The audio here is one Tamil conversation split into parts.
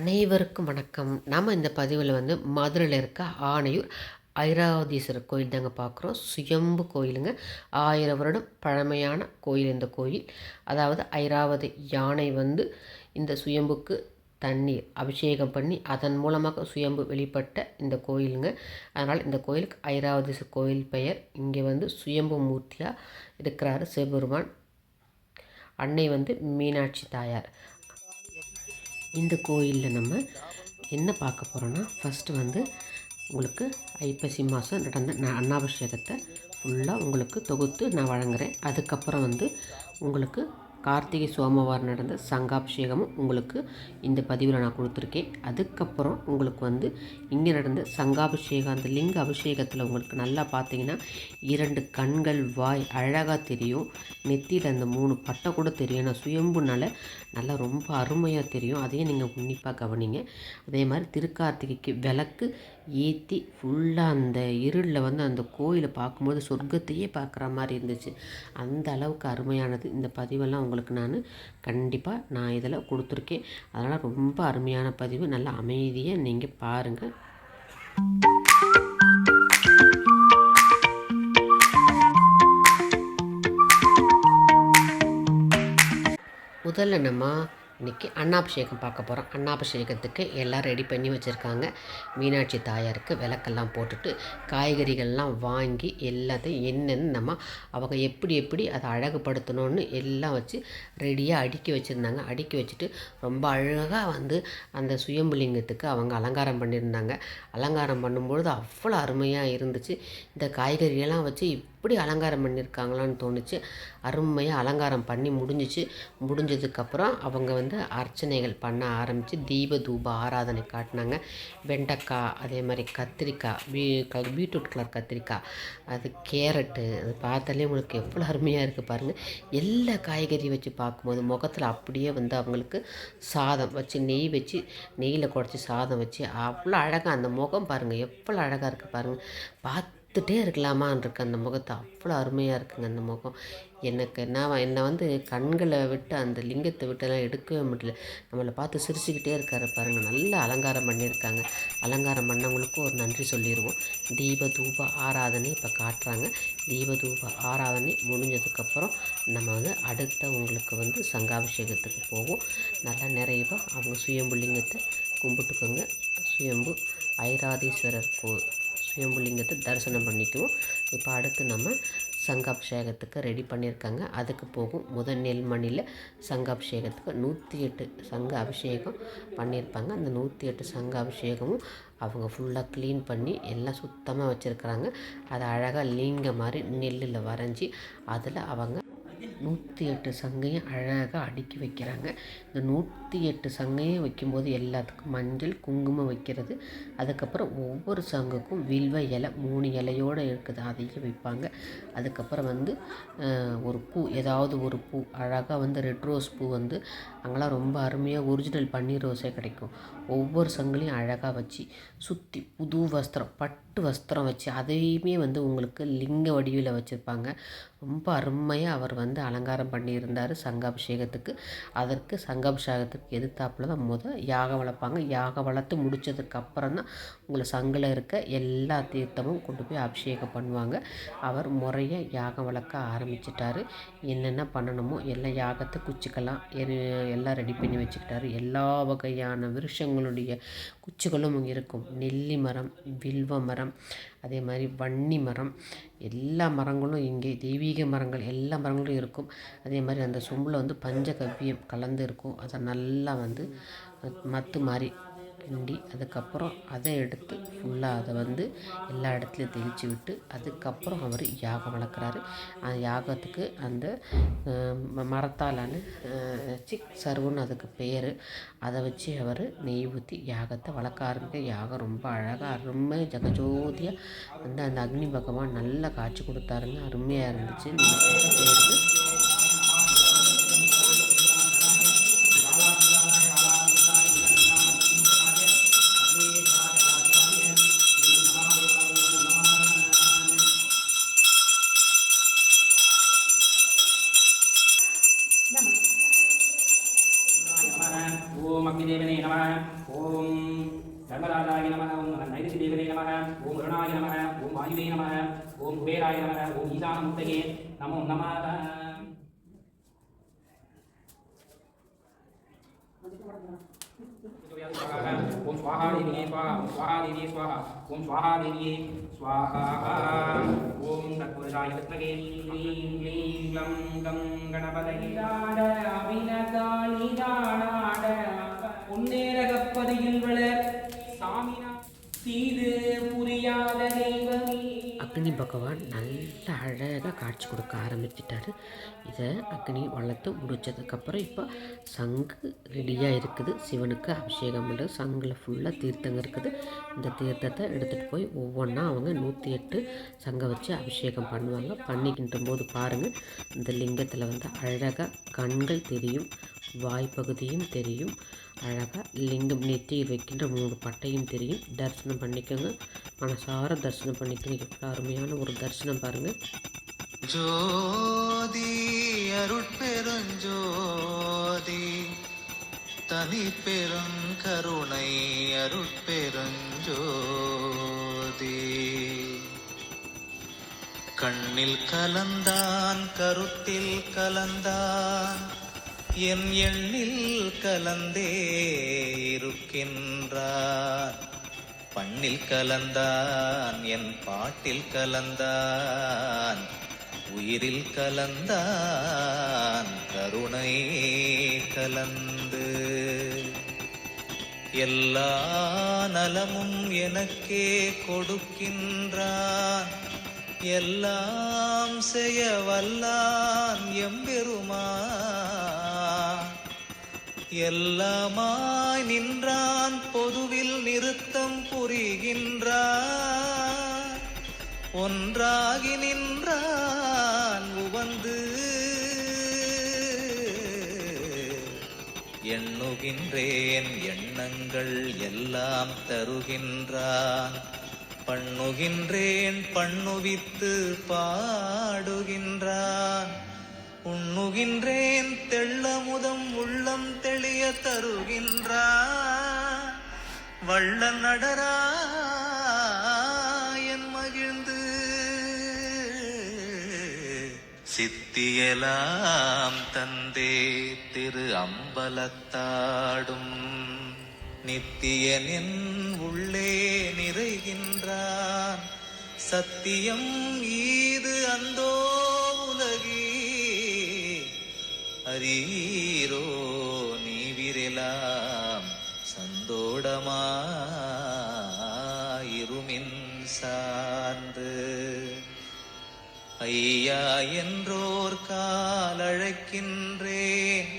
அனைவருக்கும் வணக்கம். நாம் இந்த பதிவில் வந்து மதுரையில் இருக்க ஆணையூர் ஐராவதீஸ்வரர் கோயில் தாங்க பார்க்குறோம் சுயம்பு கோயிலுங்க. ஆயிரம் வருடம் பழமையான கோயில் இந்த கோயில். அதாவது ஐராவதி யானை வந்து இந்த சுயம்புக்கு தண்ணீர் அபிஷேகம் பண்ணி அதன் மூலமாக சுயம்பு வெளிப்பட்ட இந்த கோயிலுங்க. அதனால் இந்த கோயிலுக்கு ஐராவதீஸ்வரர் கோயில் பெயர். இங்கே வந்து சுயம்பு மூர்த்தியாக இருக்கிறாரு சிவபெருமான். அன்னை வந்து மீனாட்சி தாயார். இந்த கோயிலில் நம்ம என்ன பார்க்க போகிறோன்னா ஃபஸ்ட்டு வந்து உங்களுக்கு ஐப்பசி மாதம் நடந்த ந அன்னாபிஷேகத்தை ஃபுல்லாக உங்களுக்கு தொகுத்து நான் வழங்குறேன். அதுக்கப்புறம் வந்து உங்களுக்கு கார்த்திகை சோமவாரம் நடந்த சங்காபிஷேகமும் உங்களுக்கு இந்த பதிவில் நான் கொடுத்துருக்கேன். அதுக்கப்புறம் உங்களுக்கு வந்து இங்கே நடந்த சங்காபிஷேகம் அந்த லிங்க அபிஷேகத்தில் உங்களுக்கு நல்லா பார்த்தீங்கன்னா இரண்டு கண்கள் வாய் அழகாக தெரியும். நெத்தியில் அந்த மூணு பட்டை கூட தெரியும். நான் சுயம்புனால நல்லா ரொம்ப அருமையாக தெரியும். அதையும் நீங்கள் உன்னிப்பாக கவனிங்க. அதே மாதிரி திருக்கார்த்திகைக்கு விளக்கு ஏற்றி ஃபுல்லாக அந்த இருளில் வந்து அந்த கோயிலை பார்க்கும்போது சொர்க்கத்தையே பார்க்குற மாதிரி இருந்துச்சு. அந்த அளவுக்கு அருமையானது. இந்த பதிவெல்லாம் உங்களுக்கு நான் கண்டிப்பாக நான் இதில் கொடுத்துருக்கேன். அதனால் ரொம்ப அருமையான பதிவு. நல்லா அமைதியாக நீங்கள் பாருங்கள் முதல்ல நம்ம இன்றைக்கி அன்னாபிஷேகம் பார்க்க போகிறோம் அன்னாபிஷேகத்துக்கு எல்லாம் ரெடி பண்ணி வச்சுருக்காங்க. மீனாட்சி தாயாருக்கு விளக்கெல்லாம் போட்டுட்டு காய்கறிகள்லாம் வாங்கி எல்லாத்தையும் என்னென்னு நம்ம அவங்க எப்படி எப்படி அதை அழகுபடுத்தணும்னு எல்லாம் வச்சு ரெடியாக அடுக்கி வச்சுருந்தாங்க. அடுக்கி வச்சுட்டு ரொம்ப அழகாக வந்து அந்த சுயம்புலிங்கத்துக்கு அவங்க அலங்காரம் பண்ணியிருந்தாங்க. அலங்காரம் பண்ணும்பொழுது அவ்வளோ அருமையாக இருந்துச்சு. இந்த காய்கறியெல்லாம் வச்சு இப்படி அலங்காரம் பண்ணியிருக்காங்களான்னு தோணுச்சு. அருமையாக அலங்காரம் பண்ணி முடிஞ்சிச்சு. முடிஞ்சதுக்கப்புறம் அவங்க வந்து அர்ச்சனைகள் பண்ண ஆரம்பித்து தீப தூப ஆராதனை காட்டினாங்க. வெண்டைக்காய் அதே மாதிரி கத்திரிக்காய் பீ பீட்ரூட் கலர் கத்திரிக்காய் அது கேரட்டு அது பார்த்தாலே உங்களுக்கு எவ்வளோ அருமையாக இருக்குது பாருங்கள் எல்லா காய்கறி வச்சு பார்க்கும்போது முகத்தில் அப்படியே வந்து அவங்களுக்கு சாதம் வச்சு நெய் வச்சு நெய்யில் குழச்சி சாதம் வச்சு அவ்வளோ அழகாக அந்த முகம் பாருங்கள் எவ்வளோ அழகாக இருக்குது பாருங்கள் பார்த்து பார்த்துட்டே இருக்கலாமான் இருக்கு அந்த முகத்தை. அவ்வளோ அருமையாக இருக்குங்க அந்த முகம். எனக்கு நான் என்னை வந்து கண்களை விட்டு அந்த லிங்கத்தை விட்டுலாம் எடுக்கவே முடியல. நம்மளை பார்த்து சிரிச்சுக்கிட்டே இருக்காரு பாருங்கள் நல்ல அலங்காரம் பண்ணியிருக்காங்க. அலங்காரம் பண்ணவங்களுக்கும் ஒரு நன்றி சொல்லிடுவோம் தீப தூப ஆராதனை இப்போ காட்டுறாங்க. தீப தூப ஆராதனை முடிஞ்சதுக்கப்புறம் நம்ம வந்து அடுத்த உங்களுக்கு வந்து சங்காபிஷேகத்துக்கு போவோம். நல்லா நிறைவாக அவங்க சுயம்பு லிங்கத்தை கும்பிட்டுக்கோங்க. சுயம்பு ஐராதீஸ்வரர் கோ சுயம்புலிங்கத்தை தரிசனம் பண்ணிக்குவோம். இப்போ அடுத்து நம்ம சங்காபிஷேகத்துக்கு ரெடி பண்ணியிருக்காங்க அதுக்கு போகும் முதல் நெல்மணியில் சங்காபிஷேகத்துக்கு நூற்றி எட்டு சங்க அபிஷேகம் பண்ணியிருப்பாங்க அந்த நூற்றி எட்டு சங்க அபிஷேகமும் அவங்க ஃபுல்லாக க்ளீன் பண்ணி எல்லாம் சுத்தமாக வச்சுருக்குறாங்க. அதை அழகாக லீங்க மாதிரி நெல்லில் வரைஞ்சி அதில் அவங்க நூற்றி எட்டு சங்கையும் அழகாக அடுக்கி வைக்கிறாங்க. இந்த நூற்றி எட்டு சங்கையும் வைக்கும்போது எல்லாத்துக்கும் மஞ்சள் குங்குமம் வைக்கிறது. அதுக்கப்புறம் ஒவ்வொரு சங்குக்கும் வில்வ இலை மூணு இலையோடு இருக்குது அதையும் வைப்பாங்க. அதுக்கப்புறம் வந்து ஒரு பூ ஏதாவது ஒரு பூ. அழகாக வந்து ரெட் ரோஸ் பூ வந்து அங்கெல்லாம் ரொம்ப அருமையாக ஒரிஜினல் பன்னீர் ரோஸே கிடைக்கும். ஒவ்வொரு சங்கிலையும் அழகாக வச்சு சுற்றி புது வஸ்திரம் பட்டு வஸ்திரம் வச்சு அதையுமே வந்து உங்களுக்கு லிங்க வடிவில் வச்சுருப்பாங்க. ரொம்ப அருமையாக அவர் வந்து அலங்காரம் பண்ணியிருந்தார் சங்காபிஷேகத்துக்கு. அதற்கு சங்காபிஷேகத்துக்கு எதிர்த்தாப்பில் தான் முத யாகம் வளர்ப்பாங்க. யாகம் வளர்த்து முடித்ததுக்கு அப்புறம் தான் உங்களை சங்கில் இருக்க எல்லா தீர்த்தமும் கொண்டு போய் அபிஷேகம் பண்ணுவாங்க. அவர் முறையாக யாகம் வளர்க்க ஆரம்பிச்சிட்டாரு. என்னென்ன பண்ணணுமோ எல்லா யாகத்தை குச்சிக்கலாம் எல்லாம் ரெடி பண்ணி வச்சுக்கிட்டாரு. எல்லா வகையான விருஷங்களுடைய குச்சிகளும் இங்கே இருக்கும். நெல்லி மரம் வில்வ மரம் அதே மாதிரி வன்னி மரம் எல்லா மரங்களும் இங்கே தெய்வீக மரங்கள் எல்லா மரங்களும் இருக்கும். அதே மாதிரி அந்த சொம்பில் வந்து பஞ்சகவ்யம் கலந்து இருக்கும். அதை நல்லா வந்து மத்து மாதிரி கிண்டி அதுக்கப்புறம் அதை எடுத்து ஃபுல்லாக அதை வந்து எல்லா இடத்துலையும் தெளித்து விட்டு அதுக்கப்புறம் அவர் யாகம் வளர்க்குறாரு. அந்த யாகத்துக்கு அந்த மரத்தாலான சிக் சருவுன்னு அதுக்கு பேர். அதை வச்சு அவர் நெய் ஊற்றி யாகத்தை வளர்க்க ஆரம்பிக்க யாகம் ரொம்ப அழகாக அருமை ஜெகஜோதியாக வந்து அந்த அக்னி பகவான் நல்லா காட்சி கொடுத்தாருங்க. அருமையாக இருந்துச்சு. ஈசானமுத்தகே நமோ நமாத ஓம் சுவாஹாதேவியே சுவாஹா ஓம் சுவாஹாதேவியே சுவாஹா ஓம் சுவாஹாதேவியே சுவாஹா ஓம் தற்போதாய வித்மகே க்ளீம் க்ளீம் கம் அக்னி பகவான் நல்ல அழகாக காட்சி கொடுக்க ஆரம்பிச்சிட்டாரு. இதை அக்னி வளர்த்து முடிச்சதுக்கப்புறம் இப்போ சங்கு ரெடியாக இருக்குது. சிவனுக்கு அபிஷேகம் பண்ணுறது சங்கில் ஃபுல்லாக தீர்த்தங்க இருக்குது. இந்த தீர்த்தத்தை எடுத்துகிட்டு போய் ஒவ்வொன்றா அவங்க நூற்றி எட்டு சங்கை வச்சு அபிஷேகம் பண்ணுவாங்க. பண்ணிக்கின்ற போது பாருங்கள் இந்த லிங்கத்தில் வந்து அழகாக கண்கள் தெரியும். வாய்ப்பகுதியும் தெரியும். அழகாக லிங்கம் நெத்தியில் வைக்கின்ற மூணு பட்டையும் தெரியும். தரிசனம் பண்ணிக்கோங்க. மனசார தரிசனம் பண்ணிக்கோங்க. எவ்வளோ அருமையான ஒரு தரிசனம் பாருங்கள் ஜோதி அருட்பெருஞ்சோதி தனி பெருங்கருணை அருட்பெருஞ்சோதி. கண்ணில் கலந்தான் கருத்தில் கலந்தான் என் எண்ணில் கலந்தே இருக்கின்றார். பண்ணில் கலந்தான் என் பாட்டில் கலந்தான் உயிரில் கலந்தான் கருணை கலந்து. எல்லா நலமும் எனக்கே கொடுக்கின்றான். எல்லாம் செய்ய வல்லான் எம்பெருமான். எல்லாமாய் நின்றான் பொதுவில் நிறுத்தம் புரிகின்றான் ஒன்றாகி நின்றான் உவந்து. எண்ணுகின்றேன் எண்ணங்கள் எல்லாம் தருகின்றான். பண்ணுகின்றேன் பண்ணுவித்து பாடுகின்றான். உண்ணுகின்றேன் தெள்ளமுதம் உள்ளம் தெளிய தருகின்றா. வள்ள நடரா என் மகிழ்ந்து. சித்தியலாம் தந்தே திரு அம்பலத்தாடும் நித்தியனின் உள்ளே நிறைகின்றான். சத்தியம் ஈது அந்தோ அரீரோ நீவிரெலாம் சந்தோடமாயிருமின் சார்ந்து. ஐயா என்றோர் காலழைக்கின்றேன்.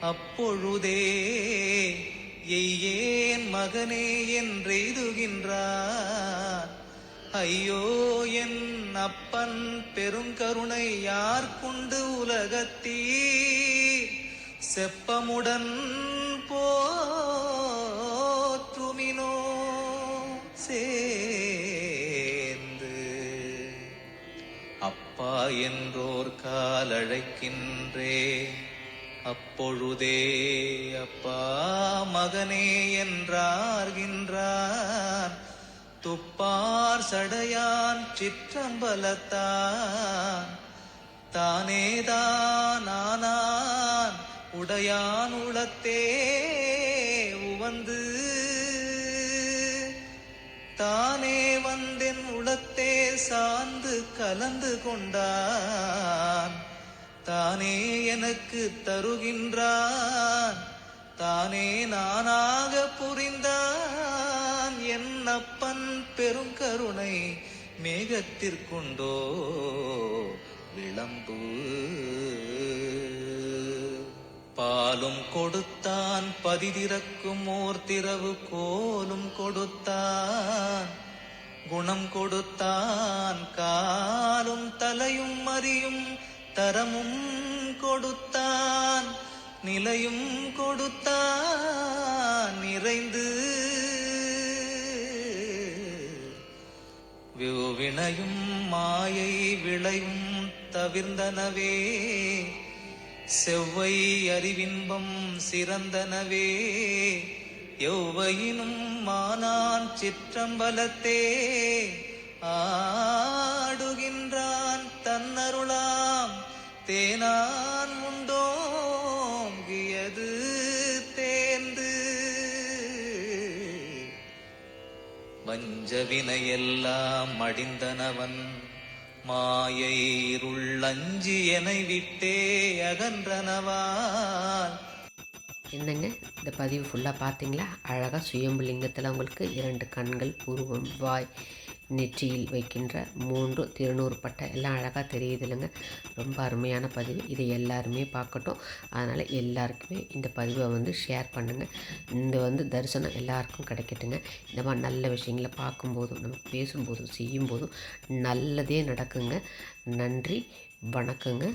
அப்பொழுதே எய்யேன் மகனே என்றெய்துகின்றார். ஐயோ என் அப்பன் பெருங்கருணை யார் கொண்டு உலகத்தீர்? செப்பமுடன் போற்றுமினோ சேர்ந்து. அப்பா என்றோர் காலழைக்கின்றே அப்பொழுதே அப்பா மகனே என்றார்கின்றான் துப்பார் சடையான் சிற்றம்பலத்தான். தானேதான் ஆனான் உடையான் உளத்தே உவந்து. தானே வந்தென் உளத்தே சார்ந்து கலந்து கொண்டான். தானே எனக்கு தருகின்றான். தானே நானா பெரும் கருணை மேகத்திற்குண்டோ விளம்பு. பாலும் கொடுத்தான் பதிதிறக்கும் ஓர் திரவு கோலும் கொடுத்தான் குணம் கொடுத்தான் காலும் தலையும் அறியும் தரமும் கொடுத்தான் நிலையும் கொடுத்தான் நிறைந்து வினையும் மாயை விளையும் தவிர்ந்தனவே. செவ்வை அறிவின்பம் சிறந்தனவே. எவ்வையினும் மானான் சிற்றம்பலத்தே. ஆடுகின்றான் தன்னருளாம். தேனான் வஞ்சவினையெல்லாம் மடிந்தனவன். மாயை இருள்ளஞ்சி என விட்டே அகன்றனவான். என்னங்க? இந்த பதிவு ஃபுல்லாக பார்த்தீங்களா? அழகாக சுயம்புலிங்கத்தில் உங்களுக்கு இரண்டு கண்கள் புருவம் வாய் நெற்றியில் வைக்கின்ற மூன்று திருநூறு பட்டை. எல்லாம் அழகாக தெரியுது இல்லைங்க ரொம்ப அருமையான பதிவு. இதை எல்லாருமே பார்க்கட்டும். அதனால் எல்லாருக்குமே இந்த பதிவை வந்து ஷேர் பண்ணுங்கள் இந்த வந்து தரிசனம் எல்லாருக்கும் கிடைக்கட்டுங்க. இந்த மாதிரி நல்ல விஷயங்களை பார்க்கும்போதும் நம்ம பேசும்போதும் செய்யும்போதும் நல்லதே நடக்குங்க. நன்றி. வணக்கங்க.